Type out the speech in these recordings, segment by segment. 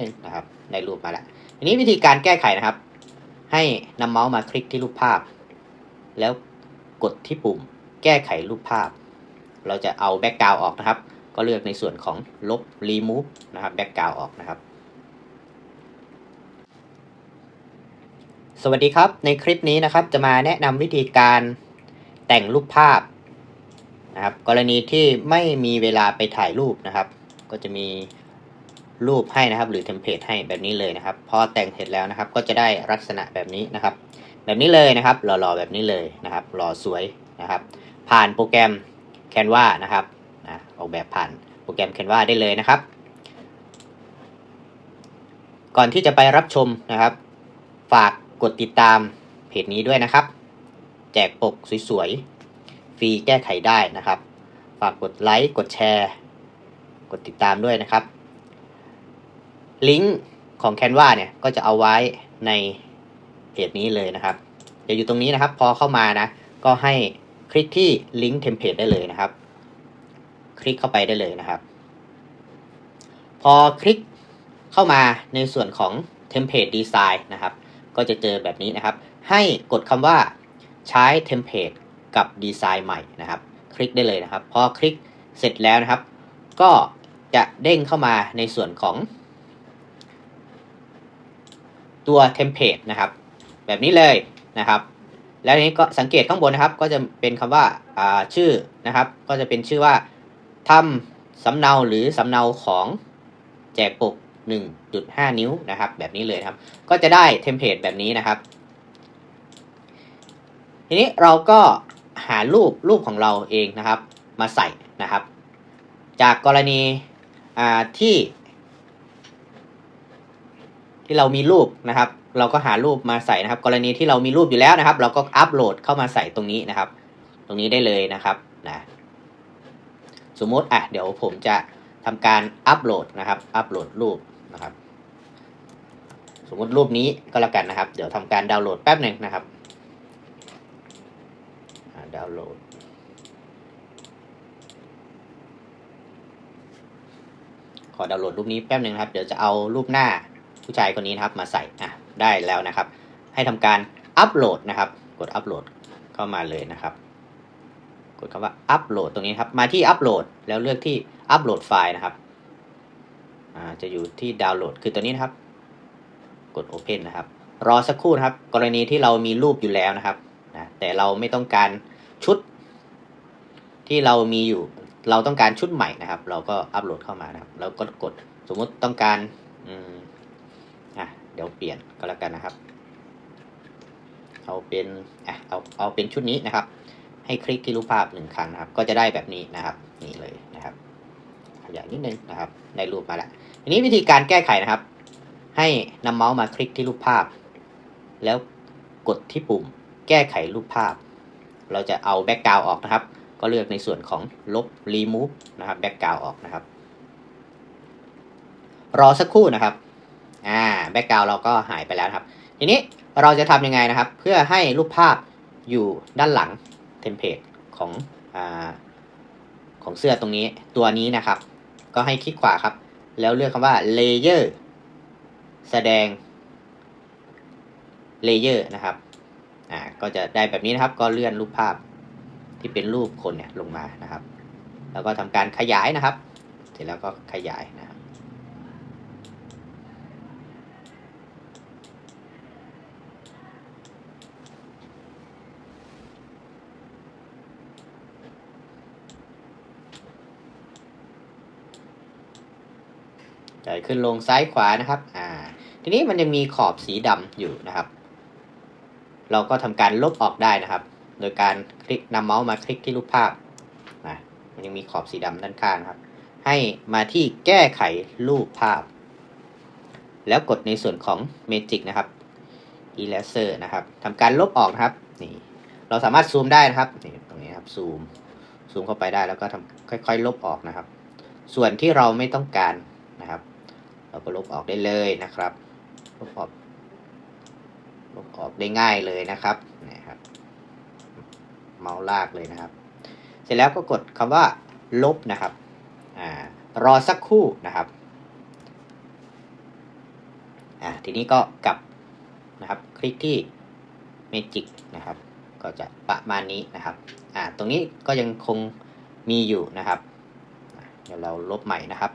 นึงนะครับในรูปมาแล้วทีนี้วิธีการแก้ไขนะครับ ให้นำเมาส์มาคลิกที่รูปภาพ แล้วกดที่ปุ่มแก้ไขรูปภาพ เราจะเอาแบ็กกราวออกนะครับ ก็เลือกในส่วนของลบ remove นะครับแบ็กกราวออกนะครับ สวัสดีครับในคลิปนี้นะครับ จะมาแนะนำวิธีการแต่งรูปภาพนะครับ กรณีที่ไม่มีเวลาไปถ่ายรูปนะครับ ก็จะมี รูปให้นะครับ หรือเทมเพลตให้แบบนี้เลยนะครับ พอแต่งเสร็จแล้วนะครับ ก็จะได้ลักษณะแบบนี้นะครับ แบบนี้เลยนะครับหล่อๆแบบนี้เลยนะครับหล่อสวยนะครับ ผ่านโปรแกรม Canva นะครับนะออกแบบผ่านโปรแกรม Canva ได้เลยนะครับ ก่อนที่จะไปรับชมนะครับ ฝากกดติดตามเพจนี้ด้วยนะครับ แจกปกสวยๆฟรีแก้ไขได้นะครับ ฝากกดไลค์กดแชร์ กดติดตามด้วยนะครับ ลิงก์ของ Canva เนี่ยก็จะเอาไว้ในเพจนี้เลยนะครับจะอยู่ตรงนี้นะครับ พอเข้ามานะ ก็ให้คลิกที่ลิงก์เทมเพลตได้เลยนะครับ คลิกเข้าไปได้เลยนะครับ พอคลิกเข้ามาในส่วนของเทมเพลตดีไซน์นะครับ ก็จะเจอแบบนี้นะครับ ให้กดคำว่าใช้เทมเพลตกับดีไซน์ใหม่นะครับ คลิกได้เลยนะครับ พอคลิกเสร็จแล้วนะครับ ก็จะเด้งเข้ามาในส่วนของ ตัวเทมเพลตนะครับ แบบนี้เลยนะครับ แล้วนี้ก็สังเกตข้างบนนะครับ ก็จะเป็นคำว่าอ่าชื่อนะครับ ก็จะเป็นชื่อว่าทำสำเนาหรือสำเนาของแจกปก 1.5 นิ้วนะครับ แบบนี้เลยครับ ก็จะได้เทมเพลตแบบนี้นะครับ ทีนี้เราก็หารูปรูปของเราเองนะครับ มาใส่นะครับ จากกรณีที่ ที่เรามีรูปนะครับ เราก็หารูปมาใส่นะครับ กรณีที่เรามีรูปอยู่แล้วนะครับ เราก็อัปโหลดเข้ามาใส่ตรงนี้นะครับ ตรงนี้ได้เลยนะครับนะสมมติอะเดี๋ยวผมจะทำการอัปโหลดนะครับ อัปโหลดรูปนะครับ สมมติรูปนี้ก็แล้วกันนะครับ เดี๋ยวทำการดาวน์โหลดแป๊บหนึ่งนะครับดาวน์โหลดขอดาวน์โหลดรูปนี้แป๊บหนึ่งครับ เดี๋ยวจะเอารูปหน้า ผู้ชายคนนี้นะครับมาใส่อะได้แล้วนะครับ ให้ทำการอัปโหลดนะครับ กดอัปโหลดเข้ามาเลยนะครับ กดคำว่าอัปโหลดตรงนี้ครับมาที่อัปโหลดแล้วเลือกที่อัปโหลดไฟล์นะครับอ่าจะอยู่ที่ดาวน์โหลดคือตัวนี้นะครับ กด Open นะครับ รอสักครู่นะครับ กรณีที่เรามีรูปอยู่แล้วนะครับนะแต่เราไม่ต้องการชุด ที่เรามีอยู่เราต้องการชุดใหม่นะครับ เราก็อัปโหลดเข้ามานะครับ แล้วก็กดสมมุติต้องการ อะเดี๋ยวเปลี่ยนก็แล้วกันนะครับ เอาเป็นอะเอาเอาเป็นชุดนี้นะครับ ให้คลิกที่รูปภาพหนึ่งครั้งนะครับ ก็จะได้แบบนี้นะครับ นี่เลยนะครับขยายนิดนึงนะครับ ในรูปมาแล้วทีนี้วิธีการแก้ไขนะครับ ให้นำเมาส์มาคลิกที่รูปภาพ แล้วกดที่ปุ่มแก้ไขรูปภาพ เราจะเอาแบ็กกราวออกนะครับ ก็เลือกในส่วนของลบ remove นะครับแบ็กกราวออกนะครับ รอสักครู่นะครับ อ่าแบ็กกราวเราก็หายไปแล้วครับ ทีนี้เราจะทำยังไงนะครับ เพื่อให้รูปภาพอยู่ด้านหลังเทมเพลตของอาของเสื้อตรงนี้ตัวนี้นะครับ ก็ให้คลิกขวาครับ แล้วเลือกคำว่า layer แสดง layer นะครับอ่าก็จะได้แบบนี้นะครับ ก็เลื่อนรูปภาพที่เป็นรูปคนเนี่ยลงมานะครับ แล้วก็ทำการขยายนะครับ เสร็จแล้วก็ขยายนะครับ จอยขึ้นลงซ้ายขวานะครับ อ่า ทีนี้มันยังมีขอบสีดำอยู่นะครับ เราก็ทำการลบออกได้นะครับ โดยการคลิกนำเมาส์มาคลิกที่รูปภาพนะมันยังมีขอบสีดำด้านข้างครับ ให้มาที่แก้ไขรูปภาพ แล้วกดในส่วนของ Magic นะครับ Eraser นะครับทำการลบออกนะครับ นี่ เราสามารถซูมได้นะครับ นี่ตรงนี้ครับ ซูม ซูมเข้าไปได้แล้วก็ทำค่อย ๆ ลบออกนะครับ ส่วนที่เราไม่ต้องการนะครับ เราก็ลบออกได้เลยนะครับ ลบออกลบออกได้ง่ายเลยนะครับนะครับ เมาส์ลากเลยนะครับ เสร็จแล้วก็กดคำว่าลบนะครับอ่ารอสักครู่นะครับอะทีนี้ก็กลับนะครับ คลิกที่ Magic นะครับ ก็จะประมาณนี้นะครับอ่าตรงนี้ก็ยังคงมีอยู่นะครับ เดี๋ยวเราลบใหม่นะครับ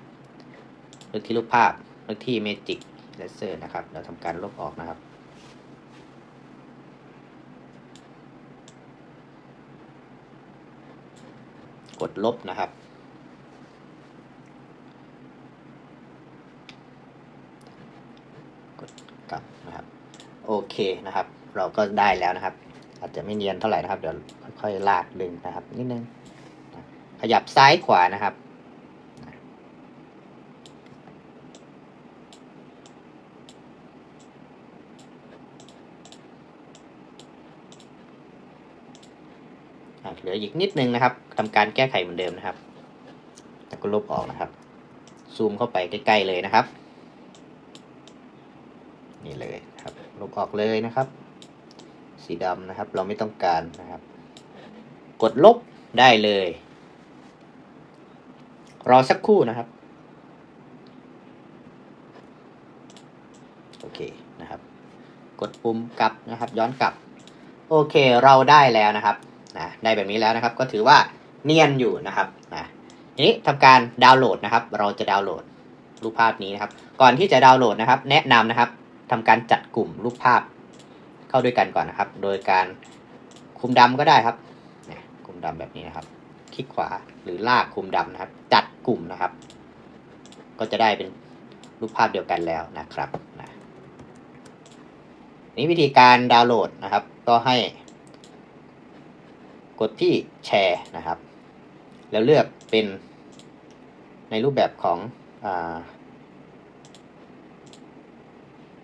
เลือกที่รูปภาพ เลือกที่ Magic Laser นะครับ เราทำการลบออกนะครับ กดลบนะครับ กดกลับนะครับ โอเคนะครับ เราก็ได้แล้วนะครับ อาจจะไม่เนียนเท่าไหร่นะครับ เดี๋ยวค่อยๆลากดึงนะครับนิดนึง ขยับซ้ายขวานะครับ อะ เหลืออีกนิดนึงนะครับทำการแก้ไขเหมือนเดิมนะครับแล้วก็ลบออกนะครับ ซูมเข้าไปใกล้ๆเลยนะครับ นี่เลยครับ ลบออกเลยนะครับ สีดำนะครับ เราไม่ต้องการนะครับ กดลบได้เลย รอสักครู่นะครับโอเคนะครับ กดปุ่มกลับนะครับ ย้อนกลับ โอเคเราได้แล้วนะครับ นะได้แบบนี้แล้วนะครับ ก็ถือว่าเนียนอยู่นะครับนะทีนี้ทำการดาวน์โหลดนะครับ เราจะดาวน์โหลดรูปภาพนี้นะครับ ก่อนที่จะดาวน์โหลดนะครับ แนะนำนะครับทำการจัดกลุ่มรูปภาพเข้าด้วยกันก่อนนะครับ โดยการคุมดำก็ได้ครับนี่ยคุมดำแบบนี้นะครับ คลิกขวาหรือลากคุมดำนะครับ จัดกลุ่มนะครับ ก็จะได้เป็นรูปภาพเดียวกันแล้วนะครับนะนี่วิธีการดาวน์โหลดนะครับ ก็ให้ กดที่แชร์นะครับ แล้วเลือกเป็นในรูปแบบของอ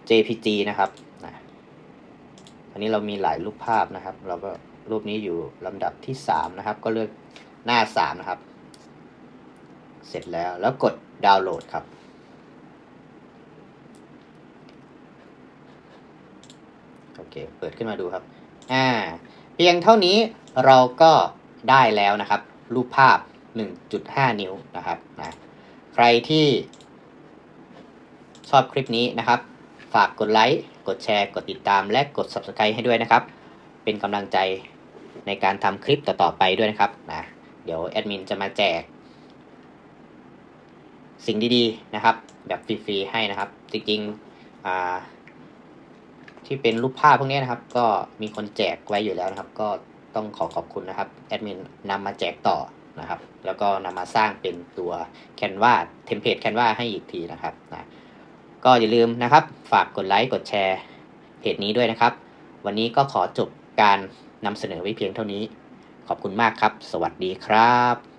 JPG นะครับนะอันนี้เรามีหลายรูปภาพนะครับ เราก็รูปนี้อยู่ลำดับที่ 3 นะครับ ก็เลือกหน้า 3 นะครับ เสร็จแล้วแล้วกดดาวน์โหลดครับ โอเค เปิดขึ้นมาดูครับ อ่า เพียงเท่านี้ เราก็ได้แล้วนะครับ รูปภาพ 1.5 นิ้วนะครับนะใครที่ชอบคลิปนี้นะครับ ฝากกดไลค์กดแชร์ กดติดตาม และกด Subscribe ให้ด้วยนะครับ เป็นกำลังใจในการทำคลิปต่อๆไปด้วยนะครับนะเดี๋ยวแอดมินจะมาแจก สิ่งดีๆนะครับ แบบฟรีๆให้นะครับ จริงๆอ่าที่เป็นรูปภาพพวกนี้นะครับ ก็มีคนแจกไว้อยู่แล้วนะครับ ก็ ต้องขอขอบคุณนะครับแอดมินนำมาแจกต่อนะครับ แล้วก็นำมาสร้างเป็นตัวแคนวาเทมเพลตแคนวาให้อีกทีนะครับนะก็อย่าลืมนะครับ ฝากกดไลค์กดแชร์เพจนี้ด้วยนะครับ วันนี้ก็ขอจบการนำเสนอไว้เพียงเท่านี้ ขอบคุณมากครับ สวัสดีครับ